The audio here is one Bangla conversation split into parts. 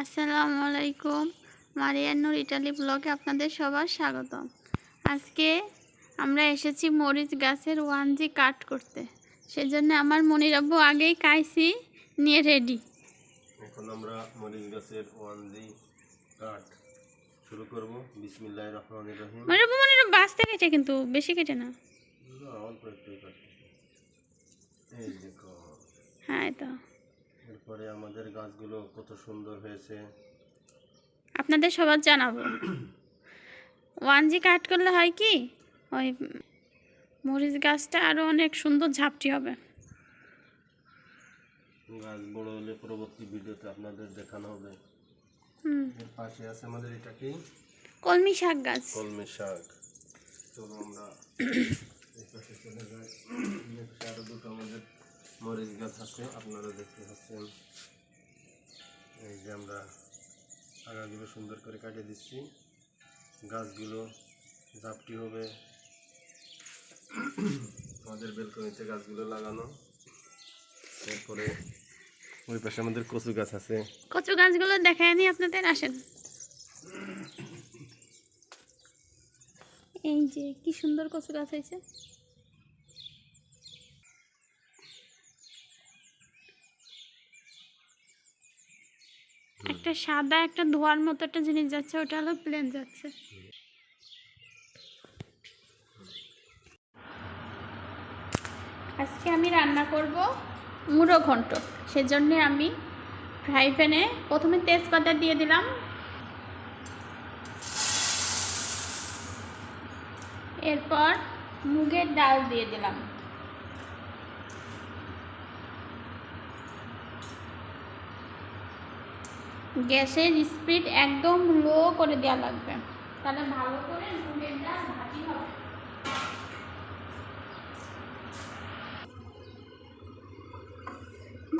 আসসালামু আলাইকুম মারিয়ানুর ইটালি ব্লগে আপনাদের সবার স্বাগতম। আজকে আমরা এসেছি মরিচ গাছের ওয়ান জি কাট করতে। সেজন্য আমার মনির আব্বু আগেই কাইছি নিয়ে রেডি এখন আমরা মরিচ গাছের ওয়ান জি কাঠ শুরু করব। বিসমিল্লাহ রহমান রহিম। মনির আব্বু মনির আব্বু বাঁচতে কেটে কিন্তু বেশি কেটে না। অল্প একটু কাটতেছি এই দেখো। হ্যাঁ তো। এরপরে আমাদের গাছগুলো কত সুন্দর হয়েছে। আপনাদের সবার জানাব। ওয়ান জি কাট করলে হয় কি ওই মরিচ গাছটা আরও অনেক সুন্দর ঝাপটি হবে। গাছ বড় হলে পরবর্তী ভিডিওতে আপনাদের দেখানো হবে। হুম। এর পাশে আছে আমাদের এটা কি? কলমি শাক গাছ। কলমি শাক। চলো আমরা এই পাশে চলে যাই। আরও দুটো আমাদের মরিচ গাছ আছে আপনারা দেখতে পাচ্ছেন। এই যে আমরা আগাগুলো সুন্দর করে কাটিয়ে দিচ্ছি। গাছগুলো ঝাপটি হবে। আমাদের বেলকনিতে গাছগুলো লাগানো। এরপরে ওই পাশে আমাদের কচু গাছ আছে। কচু গাছগুলো দেখায় নি আপনাদের আসেন। এই যে কি সুন্দর কচু গাছ হয়েছে। একটা সাদা একটা ধোয়ার মতো একটা জিনিস যাচ্ছে, ওটা হলো প্লেন যাচ্ছে। আজকে আমি রান্না করব মুড়ো ঘন্ট। সেজন্য আমি ফ্রাই প্যানে প্রথমে তেজপাতা দিয়ে দিলাম। এরপর মুগের ডাল দিয়ে দিলাম। গ্যাসের স্পিড একদম লো করে দেওয়া লাগবে। তাহলে ভালো করে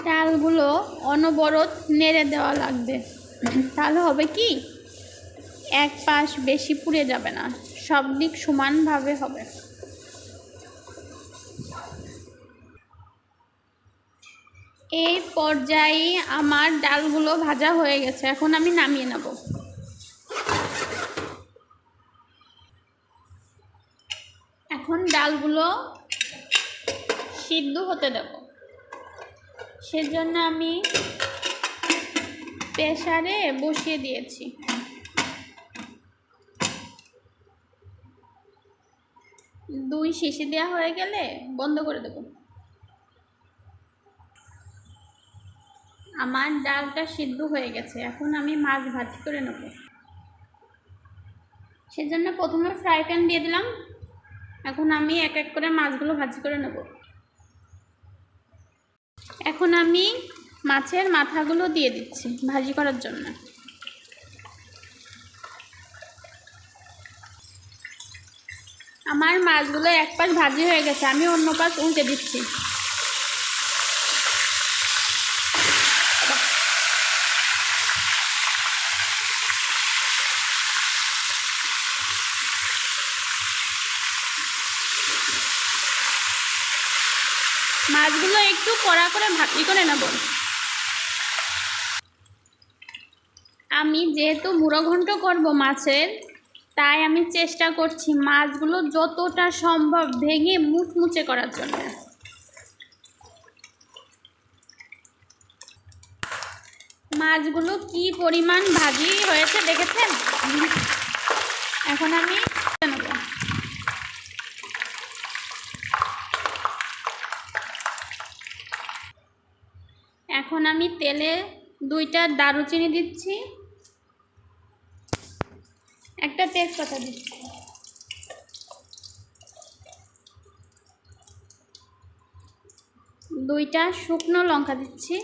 ডালগুলো অনবরত নেড়ে দেওয়া লাগবে। তাহলে হবে কি? এক পাশ বেশি পুড়ে যাবে না। সব দিক সমানভাবে হবে। এই পর্যায়ে আমার ডালগুলো ভাজা হয়ে গেছে। এখন আমি নামিয়ে নেব। এখন ডালগুলো সিদ্ধ হতে দেবো। সেজন্য আমি প্রেসারে বসিয়ে দিয়েছি। দুই শিশি দেওয়া হয়ে গেলে বন্ধ করে দেব। আমার ডালটা সিদ্ধ হয়ে গেছে, এখন আমি মাছ ভাজি করে নেব। সেজন্য প্রথমে ফ্রাই প্যান দিয়ে দিলাম। এখন আমি এক এক করে মাছগুলো ভাজি করে নেব। এখন আমি মাছের মাথাগুলো দিয়ে দিচ্ছি ভাজি করার জন্য। আমার মাছগুলো এক পাশ ভাজি হয়ে গেছে, আমি অন্য পাশ উল্টে দিচ্ছি। মাছগুলো একটু কড়া করে ভাজি করে নেব। আমি যেহেতু মুড়ো ঘন্ট করব মাছের, তাই আমি চেষ্টা করছি মাছগুলো যতটা সম্ভব ভেঙে মুচমুচে করার জন্য। মাছগুলো কি পরিমাণ ভাজি হয়েছে দেখেছেন? এখন আমি নেব। এখন আমি তেলে দুইটা দারুচিনি দিচ্ছি। একটা তেজপাতা দিচ্ছি। দুইটা শুকনো লঙ্কা দিচ্ছি।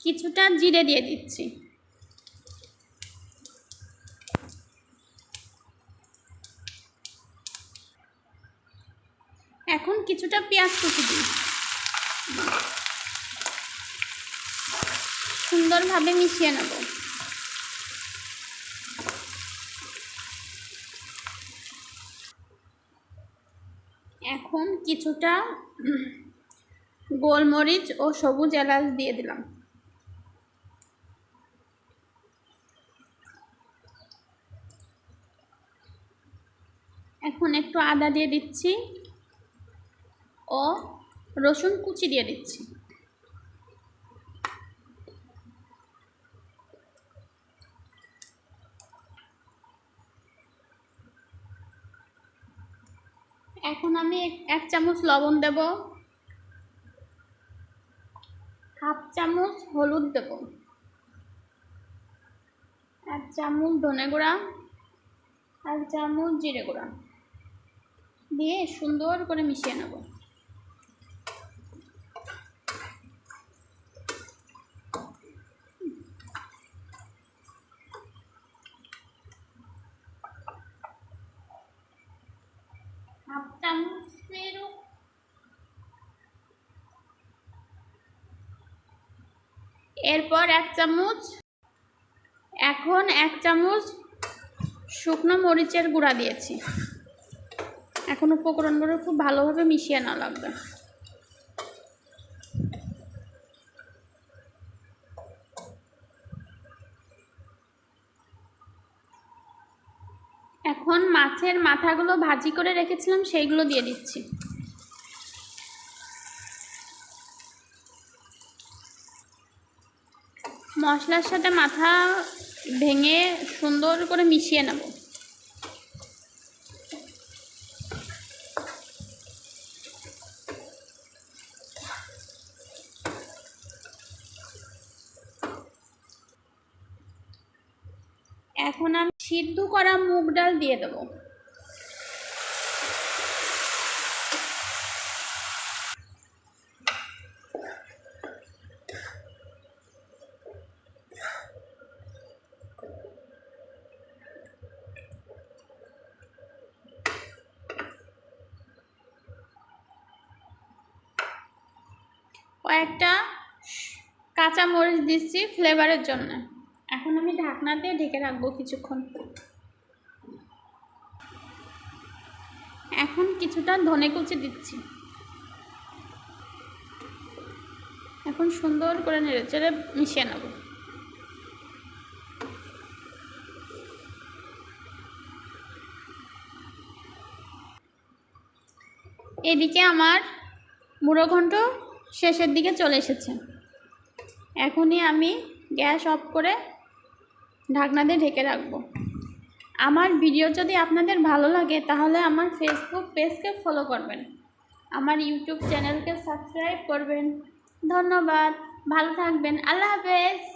কিছুটা জিরে দিয়ে দিচ্ছি। এখন কিছুটা পেঁয়াজ কুচি দিই। সুন্দরভাবে মিশিয়ে নেব। এখন কিছুটা গোলমরিচ ও সবুজ এলাচ দিয়ে দিলাম। এখন একটু আদা দিয়ে দিচ্ছি। ও রসুন কুচি দিয়ে দিচ্ছি। এখন আমি এক- চামচ লবণ দেব। হাফ চামচ হলুদ দেব। এক চামচ ধনে গুঁড়া, এক চামচ জিরে গুঁড়া। দিয়ে সুন্দর করে মিশিয়ে নেব হাফ চামচেরও এরপর এক চামচ, এখন এক চামচ শুকনো মরিচের গুঁড়া দিয়েছি। এখন উপকরণগুলো খুব ভালোভাবে মিশিয়ে না লাগবে। এখন মাছের মাথাগুলো ভাজি করে রেখেছিলাম, সেইগুলো দিয়ে দিচ্ছি। মশলার সাথে মাথা ভেঙে সুন্দর করে মিশিয়ে নেব। এখন আমি সিদ্ধ করা মুগ ডাল দিয়ে দেবো। কয়েকটা কাঁচা মরিচ দিচ্ছি ফ্লেভারের জন্য। এখন আমি ঢাকনা দিয়ে ঢেকে রাখব কিছুক্ষণ। এখন কিছুটা ধনে কুচি দিচ্ছি। এখন সুন্দর করে নেড়েচেড়ে মিশিয়ে নেব। এদিকে আমার বুড়ো ঘন্ট শেষের দিকে চলে এসেছে। এখনই আমি গ্যাস অফ করে ঢাকনা দিয়ে ঢেকে রাখব। আমার ভিডিও যদি আপনাদের ভালো লাগে, তাহলে আমার ফেসবুক পেজকে ফলো করবেন। আমার ইউটিউব চ্যানেলকে সাবস্ক্রাইব করবেন। ধন্যবাদ। ভালো থাকবেন। আল্লাহ হাফেজ।